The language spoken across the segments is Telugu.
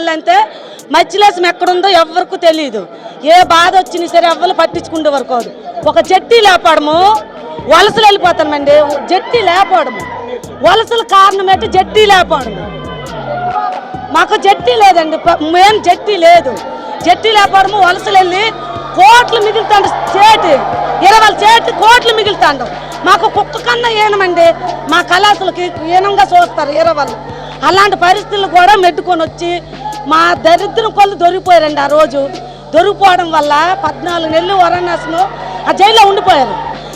వెళ్ళంటే మధ్యలేసం ఎక్కడుందో ఎవరికి తెలియదు ఏ బాధ వచ్చినా సరే ఎవ్వరు పట్టించుకుంటే వరకు ఒక జట్టి లేపడము వలసలు వెళ్ళిపోతామండి. జట్టి లేపడము. వలసల కారణం ఏంటి? జట్టి లేపడము. మాకు జట్టి లేదండి. మేము జట్టి లేదు. జట్టి లేపడము వలసలు వెళ్ళి కోట్లు మిగులుతాండు చేతి. ఇరవై చేతి కోట్లు మిగులుతాండు మాకు కుక్క కన్నా ఏనమండి మా కళాసులకి ఈనంగా చూస్తారు ఇరవై. అలాంటి పరిస్థితులు కూడా మెట్టుకొని వచ్చి మా దరిద్రం కొలు దొరికిపోయారండి ఆ రోజు. దొరికిపోవడం వల్ల పద్నాలుగు నెలలు వరణాసనం ఆ జైల్లో ఉండిపోయారు.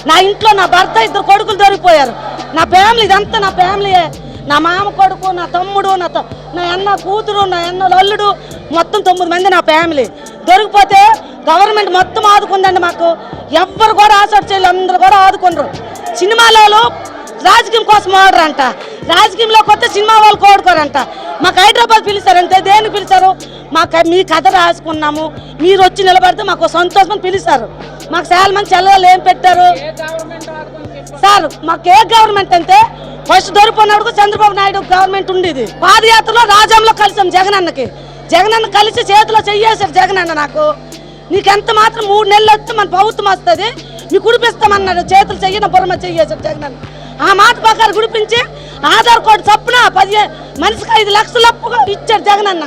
నా ఇంట్లో నా భర్త ఇద్దరు కొడుకులు దొరికిపోయారు. నా ఫ్యామిలీ ఇదంతా నా ఫ్యామిలీయే నా మామ కొడుకు నా తమ్ముడు నా త- నా అన్న కూతురు నా అన్న అల్లుడు మొత్తం తొమ్మిది మంది నా ఫ్యామిలీ. దొరికిపోతే గవర్నమెంట్ మొత్తం ఆదుకుందండి మాకు. ఎవ్వరు కూడా ఆసోట్ చేయలేదు అందరు కూడా ఆదుకుండ్రు. సినిమాలలో రాజకీయం కోసం ఆడరంట రాజకీయంలో కొత్త సినిమా వాళ్ళు కోడుకోరంట. మాకు హైదరాబాద్ పిలిచారంటే దేని పిలిచారు? మాకు మీ కథ రాసుకున్నాము. మీరు వచ్చి నిలబడితే మాకు సంతోషం పిలిచారు. మాకు చాలా మంది చెల్లెలు ఏం పెట్టారు? సార్ మాకు ఏ గవర్నమెంట్ అంటే ఫస్ట్ దొరికిపోయినప్పుడు చంద్రబాబు నాయుడు గవర్నమెంట్ ఉండేది. పాదయాత్రలో రాజంలో కలిసాం జగన్ అన్నకి. జగన్ అన్న కలిసి చేతిలో చెయ్యేశారు జగన్ అన్న నాకు. నీకెంత మాత్రం మూడు నెలలు వస్తే మన ప్రభుత్వం వస్తుంది. మీకు కుడిపిస్తామన్నాడు. చేతులు చెయ్యన బొరమ చెయ్యేశారు జగన్ అన్న. ఆ మాట ప్రకారం గుడిపించి ఆధార్ కార్డు చప్పున పది మనిషికి ఐదు లక్షల అప్పుగా ఇచ్చాడు జగన్ అన్న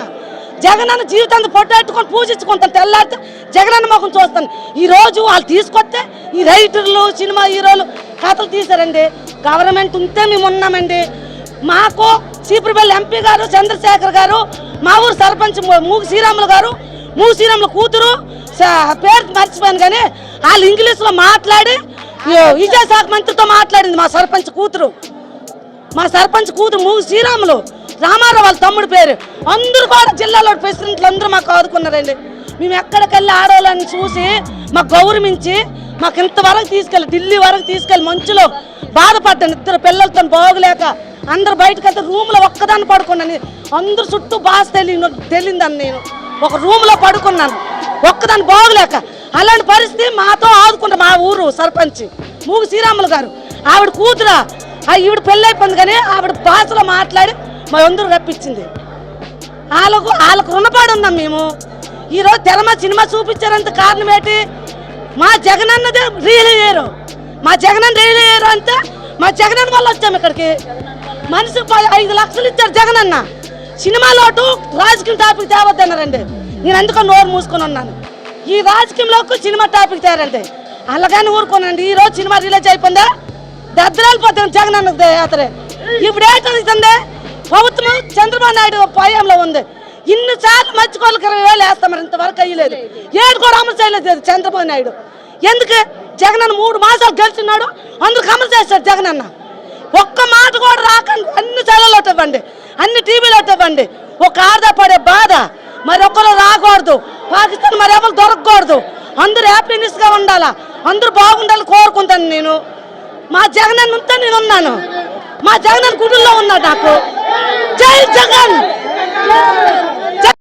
జగనన్న జీవితాన్ని పొట్టెట్టుకొని పూజించుకుంటాను తెల్లారితే జగనన్న ముఖం చూస్తాను. ఈ రోజు వాళ్ళు తీసుకొస్తే ఈ రైటర్లు సినిమా హీరోలు కథలు తీశారండి. గవర్నమెంట్ ఉంటే మేము ఉన్నామండి. మాకు చీపురుపల్లి ఎంపీ గారు చంద్రశేఖర్ గారు మా ఊరు సర్పంచ్ మూగు శ్రీరాములు గారు మూగు శ్రీరాముల కూతురు పేరు మర్చిపోయాను కానీ వాళ్ళు ఇంగ్లీష్లో మాట్లాడి విద్యాశాఖ మంత్రితో మాట్లాడింది మా సర్పంచ్ కూతురు. మా సర్పంచ్ కూతురు మూగు శ్రీరాములు. రామారావు వాళ్ళ తమ్ముడు పేరు. అందరూ కూడా జిల్లాలో ప్రెసిడెంట్లు అందరూ మాకు ఆదుకున్నారండి. మేము ఎక్కడికెళ్ళి ఆడవాళ్ళని చూసి మాకు గౌరవించి మాకు ఇంతవరకు తీసుకెళ్ళి ఢిల్లీ వరకు తీసుకెళ్ళి మంచులో బాధపడ్డాను. ఇద్దరు పిల్లలతో బాగోలేక అందరు బయటకెళ్తే రూమ్లో ఒక్కదాన్ని పడుకున్నాను. అందరు చుట్టూ బాస్ తెలియను తెలియదని నేను. ఒక రూమ్లో పడుకున్నాను. ఒక్కదాన్ని బాగోలేక అలాంటి పరిస్థితి మాతో ఆదుకుంటా మా ఊరు సర్పంచ్ మూగు శ్రీరాములు గారు. ఆవిడ కూతురా ఆ ఈవిడ పెళ్ళైపోయింది కానీ ఆవిడ భాషలో మాట్లాడి మా అందరూ రప్పించింది. వాళ్ళకు వాళ్ళకు రుణపడి ఉందాం మేము. ఈరోజు తెరమ సినిమా చూపించారంత కారణం ఏంటి? మా జగనన్నదే రియల్ అయ్యారు మా జగనన్న రియల్ అయ్యారు అంటే మా జగనన్న వల్ల వచ్చాము ఇక్కడికి. మనిషి ఐదు లక్షలు ఇచ్చారు జగనన్న. సినిమాలోటు రాజకీయ టాపిక్ తేవద్దన్నారండి. నేను ఎందుకో నోరు మూసుకొని ఉన్నాను. ఈ రాజకీయంలోకి సినిమా టాపిక్ తేరండి అలాగని ఊరుకోనండి. ఈ రోజు సినిమా రిలీజ్ అయిపోయిందా? దద్దరాలు పోతాం జగన్ అన్న యాత్ర ఇప్పుడు ఏంటంటే ప్రభుత్వం చంద్రబాబు నాయుడు పయంలో ఉంది. ఇన్ని సార్లు మర్చికోళ్ళకి ఇరవై వేలు వేస్తామని ఇంతవరకు అయ్యలేదు. ఏడు కూడా అమలు చేయలేదు చంద్రబాబు నాయుడు. ఎందుకు? జగన్ అన్న మూడు మాసాలు గెలిచినాడు అందుకు అమలు చేస్తాడు జగన్ అన్న. ఒక్క మాట కూడా రాకండి. అన్ని ఛానల్లో ఇవ్వండి. అన్ని టీవీలో ఇవ్వండి. ఒక ఆడదా పడే బాధ. మరి ఒక్కరు రాకూడదు. పాకిస్తాన్ మరి ఎవరు దొరకకూడదు. అందరూ హ్యాపీనెస్గా ఉండాలా? అందరూ బాగుండాలని కోరుకుంటాను నేను. మా జగన్ ఉంటే నేను ఉన్నాను. మా జగన్ గుడిలో ఉన్నా నాకు. జై జగన్!